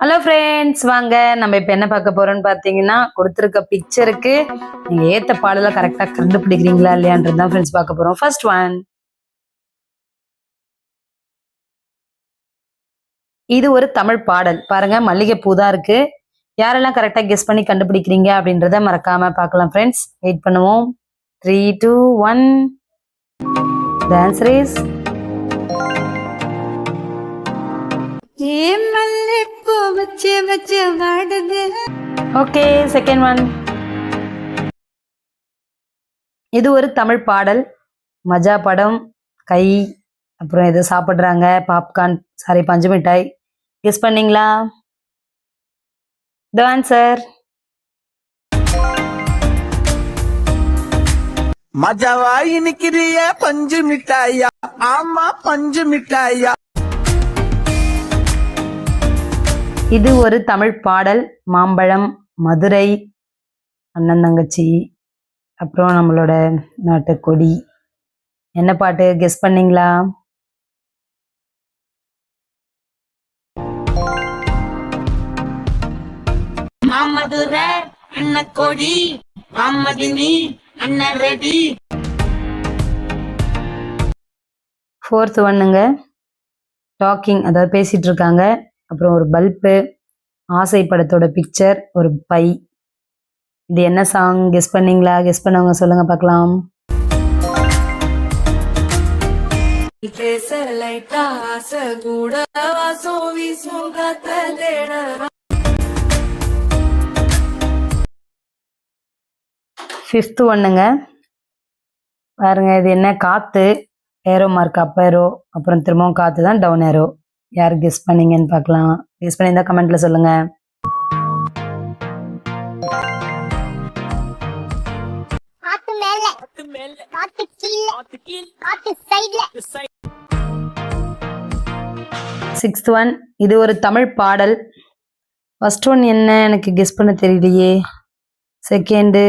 Hello friends வாங்க நம்ம இப்போ என்ன பார்க்க போறோம்னு பார்த்தீங்கன்னா கொடுத்துருக்க பிக்சருக்கு நீங்க ஏத்த பாடலாம் கரெக்டாக கண்டுபிடிக்கிறீங்களா இல்லையான்றது தான் ஃப்ரெண்ட்ஸ் பார்க்க போறோம். ஃபர்ஸ்ட் ஒன் இது ஒரு தமிழ் பாடல். பாருங்க மல்லிகை பூ தான் இருக்கு. யாரெல்லாம் கரெக்டாக கெஸ் பண்ணி கண்டுபிடிக்கிறீங்க அப்படின்றத மறக்காம பார்க்கலாம் ஃப்ரெண்ட்ஸ் வெயிட் பண்ணுவோம். Three two one dance race okay second one இது ஒரு தமிழ் பாடல். மஜா படம் கை அப்புறம் ஏதோ சாப்பிட்றாங்க பாப்கார்ன் சாரி பஞ்சு மிட்டாய். கெஸ் பண்ணீங்களா? த ஆன்சர் மஜாவா இனிக்கிறிய பஞ்சு மிட்டாயா? ஆமா பஞ்சு மிட்டாயா? இது ஒரு தமிழ் பாடல். மாம்பழம் மதுரை அண்ணன் தங்கச்சி அப்புறம் நம்மளோட நாட்டு கொடி என்ன பாட்டு? கெஸ் பண்ணீங்களா? மாமதுர அண்ண கொடி மாமதினி அண்ண ரெடி ஃபோர்த் ஒன்னுங்க டாக்கிங் அதாவது பேசிட்டு இருக்காங்க. அப்புறம் ஒரு பல்பு ஆசை படத்தோட பிக்சர் ஒரு பை. இது என்ன சாங் கெஸ் பண்ணீங்களா? கெஸ் பண்ணவங்க சொல்லுங்க பார்க்கலாம். ஃபிஃப்த் ஒன்னுங்க பாருங்க இது என்ன? காற்று ஏரோ மார்க் அப் ஏரோ அப்புறம் திரும்பவும் காற்று தான் டவுன் ஏரோ யார் கெஸ் பண்ணீங்கன்னு பார்க்கலாம். கெஸ் பண்ணியிருந்தா கமெண்ட்ல சொல்லுங்க. காத்து மேல. காத்து கீழ. காத்து சைடுல சிக்ஸ்த் ஒன் இது ஒரு தமிழ் பாடல். ஃபர்ஸ்ட் ஒன் என்ன எனக்கு கெஸ் பண்ண தெரியலையே. செகண்டு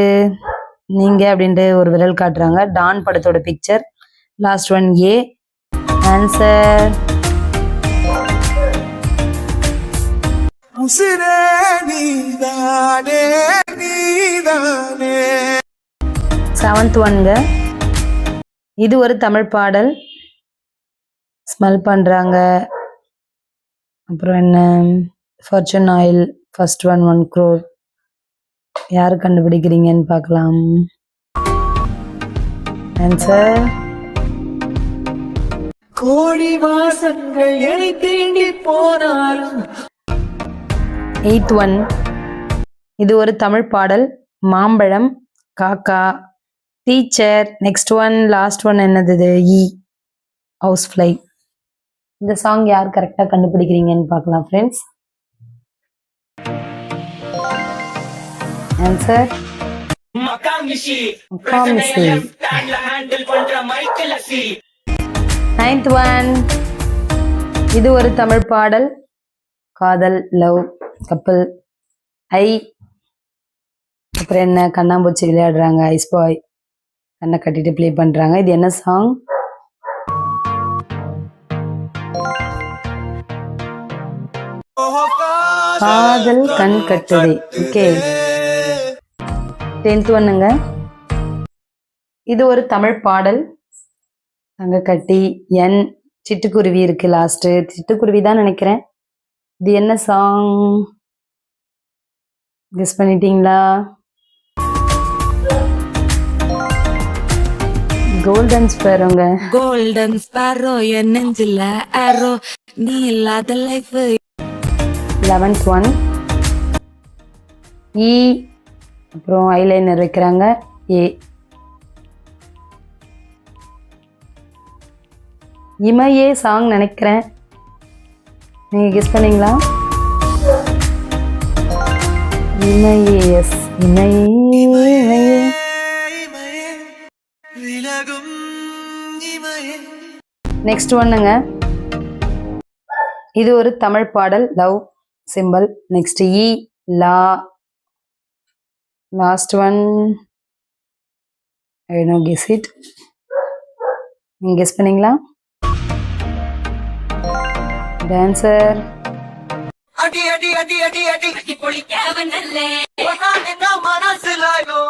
நீங்க அப்படின்ட்டு ஒரு விரல் காட்டுறாங்க. டான் படத்தோட picture last one A answer உசிரே நீதானே நீதானே. செவன்த் ஒன்ங்க இது ஒரு தமிழ் பாடல். ஸ்மெல் பண்றாங்க. அப்புறம் என்ன? Fortune oil first one one crore யார் கண்டுபிடிக்கிறீங்கன்னு பார்க்கலாம். ஆன்சர் கோடி வாசங்கள் தீண்டி போனாலும் எயித் ஒன். இது ஒரு தமிழ் பாடல். மாம்பழம் காக்கா. Teacher next one last one என்னது இது? இ. House fly. இந்த சாங் யார் கரெக்டாக கண்டுபிடிக்கிறீங்கன்னு பார்க்கலாம் ஃப்ரெண்ட்ஸ் ஆன்சர் நைன்த் ஒன் இது ஒரு தமிழ் பாடல். காதல் லவ். கப்பல் ஐ அப்புறம் என்ன? கண்ணாம்பூச்சி விளையாடுறாங்க ஐஸ் பாய். கண்ணை கட்டிட்டு ப்ளே பண்றாங்க. இது என்ன சாங் காதல் கண் கட்டுதே ஓகே டென்த் ஒன்னுங்க இது ஒரு தமிழ் பாடல். தங்க கட்டி என் சிட்டுக்குருவி இருக்கு லாஸ்ட் சிட்டுக்குருவி தான் நினைக்கிறேன். இது என்ன சாங் கெஸ் பண்ணிட்டீங்களா? கோல்டன் ஸ்பேருங்க கோல்டன் ஸ்பாரோ என் நெஞ்சில ஆரோ நீ இல்லாத லைஃப் லெவன்த் ஒன் இ அப்புறம் ஐலைனர் வைக்கிறாங்க. ஏ இமையே சாங் நினைக்கிறேன். நீங்கள் கெஸ் பண்ணீங்களா? இமையே எஸ் இமையே நெக்ஸ்ட் ஒன்றுங்க இது ஒரு தமிழ் பாடல் love symbol next E law last one I know guess it நீங்க கெஸ் பண்ணீங்களா? டான்சர் அடி அடி அடி அடி அடி. மனசுலாயோ.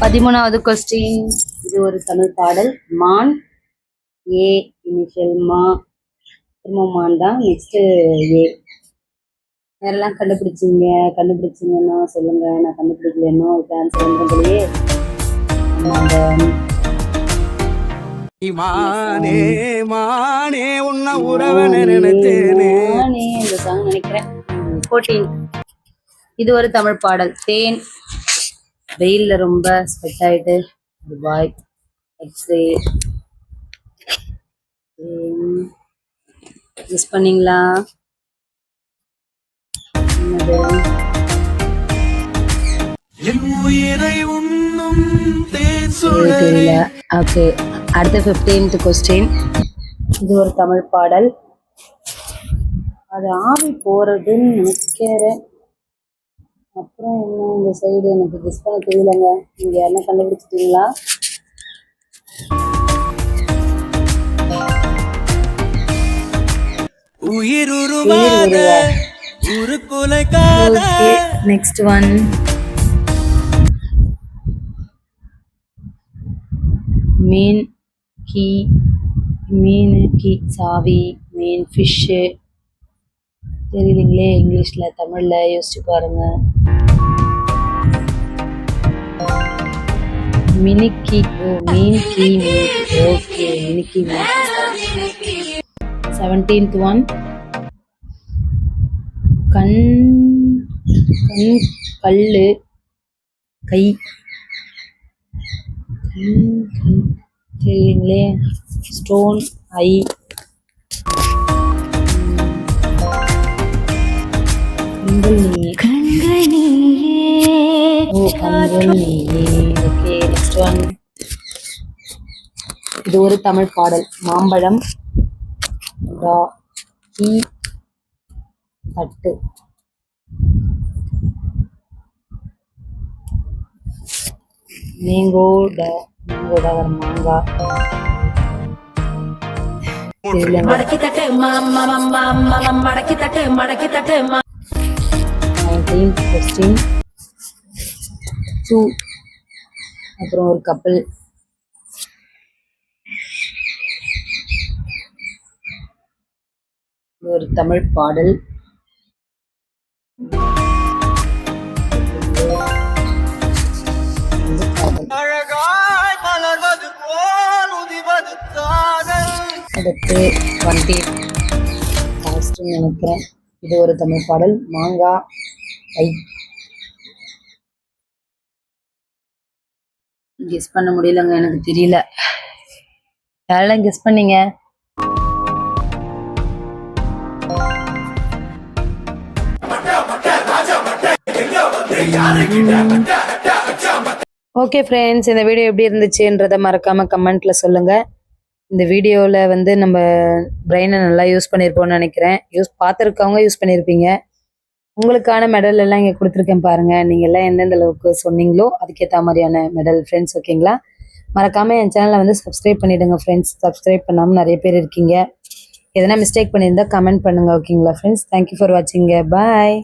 பதிமூணாவது கொஸ்டின் இது ஒரு தமிழ் பாடல். மான். ஏ இனிஷியல் மா. திரும்ப மான் தான். Next A. யாரெல்லாம் கண்டுபிடிச்சீங்க? கண்டுபிடிச்சீங்கன்னா சொல்லுங்க. நான் கண்டுபிடிக்கலன்னா ஒரு ஆன்சர் வந்துருக்கலையே அந்த மானே மானே உன்ன உறவன நினைச்சேனே நானே இந்த சாங் நினைக்கிறேன். ஃபோர்டீன் இது ஒரு தமிழ் பாடல். தேன் வெயில்ல ரொம்ப ஸ்வெட் ஆயிட்டு பாய் எக்ஸ்ரே யூஸ் பண்ணீங்களா? என்னது? என் உயிரை தெரியல ஓகே அடுத்த ஃபிஃப்டீன்த் கொஸ்டின் இது ஒரு தமிழ் பாடல். அது ஆவி போறதுன்னு நினைக்கிறேன். அப்புறம் என்ன இந்த சைடு எனக்கு கெஸ் பண்ண தெரியலங்க. நீங்க யாரெல்லாம் கண்டுபிடிச்சிட்டீங்களா? உயிர் நெக்ஸ்ட் ஒன் மீன் கீ மீன் கீ சாவி மீன் ஃபிஷ்ஷு தெரியலீங்களே இங்கிலீஷில் தமிழில் யோசிச்சு பாருங்க. மினிக்கி ஓ மீன் கீ மீன் ஓகே மினிக்கி மீன் செவன்டீன்த் ஒன் கண் கண் கல்லு கை. தெரியலீங்களே ஸ்டோன் ஐ கண்கள் நீயே. ஓ கண்கள் நீயே. ஓகே நெக்ஸ்ட் ஒன் இது ஒரு தமிழ் பாடல். மாம்பழம். டீ தட்டு. மேங்கோட மேங்கோட ஒரு மாங்காய் மடக்கி தட்டு மடக்கி தட்டு மடக்கி தட்டு கொஸ்டின் டூ அப்புறம் ஒரு கப்பல் ஒரு தமிழ் பாடல். அடுத்து டுவெண்ட்டி லாஸ்ட்னு நினைக்கிறேன். இது ஒரு தமிழ் பாடல். மாங்காய் ஐ. கெஸ் பண்ண முடியலங்க எனக்கு தெரியல. யாரெல்லாம் கெஸ் பண்ணீங்க? ஓகே ஃப்ரெண்ட்ஸ் இந்த வீடியோ எப்படி இருந்துச்சுன்றதை மறக்காம கமெண்ட்ல சொல்லுங்க. இந்த வீடியோவில் வந்து நம்ம பிரெயினை நல்லா யூஸ் பண்ணியிருப்போம்னு நினைக்கிறேன். யூஸ் பார்த்துருக்கவங்க யூஸ் பண்ணியிருப்பீங்க உங்களுக்கான மெடல் எல்லாம் இங்கே கொடுத்துருக்கேன் பாருங்க. நீங்கள் எல்லாம் எந்தெந்த அளவுக்கு சொன்னீங்களோ அதுக்கேற்ற மாதிரியான மெடல் ஃப்ரெண்ட்ஸ் ஓகேங்களா மறக்காமல் என் சேனலை வந்து சப்ஸ்கிரைப் பண்ணிவிடுங்க ஃப்ரெண்ட்ஸ் சப்ஸ்கிரைப் பண்ணாமல் நிறைய பேர் இருக்கீங்க. எதனா மிஸ்டேக் பண்ணியிருந்தா கமெண்ட் பண்ணுங்க ஓகேங்களா friends thank you for watching bye